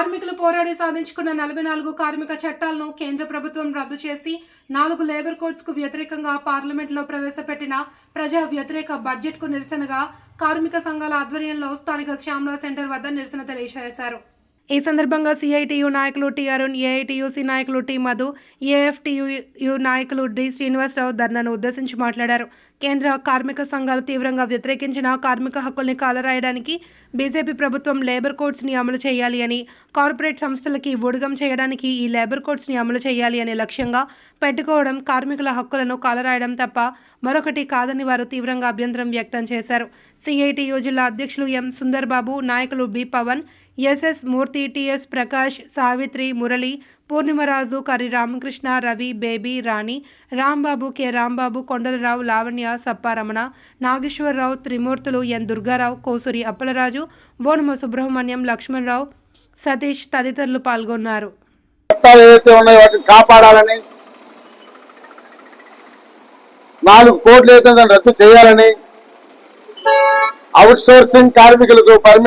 కార్మికులు పోరాడి సాధించుకున్న నలభై నాలుగు కార్మిక చట్టాలను కేంద్ర ప్రభుత్వం రద్దు చేసి నాలుగు లేబర్ కోడ్స్కు వ్యతిరేకంగా పార్లమెంట్లో ప్రవేశపెట్టిన ప్రజా వ్యతిరేక బడ్జెట్కు నిరసనగా కార్మిక సంఘాల ఆధ్వర్యంలో స్థానిక శ్యామలా సెంటర్ వద్ద నిరసన తెలియజేశారు. ఈ సందర్భంగా సిఐటియు నాయకులు టి అరుణ్ ఏఐటియుసి నాయకులు టి మధు ఏఎఫ్టియు నాయకులు డి శ్రీనివాసరావు ధర్నాను ఉద్దేశించి మాట్లాడారు. కేంద్ర కార్మిక సంఘాలు తీవ్రంగా వ్యతిరేకించిన కార్మిక హక్కుల్ని కాలరాయడానికి బీజేపీ ప్రభుత్వం లేబర్ కోడ్స్ని అమలు చేయాలి అని కార్పొరేట్ సంస్థలకి ఊడిగం చేయడానికి ఈ లేబర్ కోడ్స్ని అమలు చేయాలి అనే లక్ష్యంగా పెట్టుకోవడం కార్మికుల హక్కులను కాలరాయడం తప్ప మరొకటి కాదని వారు తీవ్రంగా అభ్యంతరం వ్యక్తం చేశారు. సిఐటియు జిల్లా అధ్యక్షులు ఎం. సుందర్ బాబు నాయకులు B. Pavan SS Murthy TS Prakash Savitri Murali Purnima Raju Kari Ramakrishna Ravi Baby Rani Rambabu K. Rambabu Kondala Rao Lavanya Sappa Ramana Nageswara Rao Trimurthulu N. Durga Rao Kosuri Appala Raju Bonuma Subrahmanyam Lakshmana Rao Satish తదితరులు పాల్గొన్నారు. ఏదైతే ఉన్నాయో వాటిని కాపాడాలని నాలుగు కోట్లు అయితే దాన్ని రద్దు చేయాలని అవుట్ సోర్సింగ్ కార్మికులకు పర్మి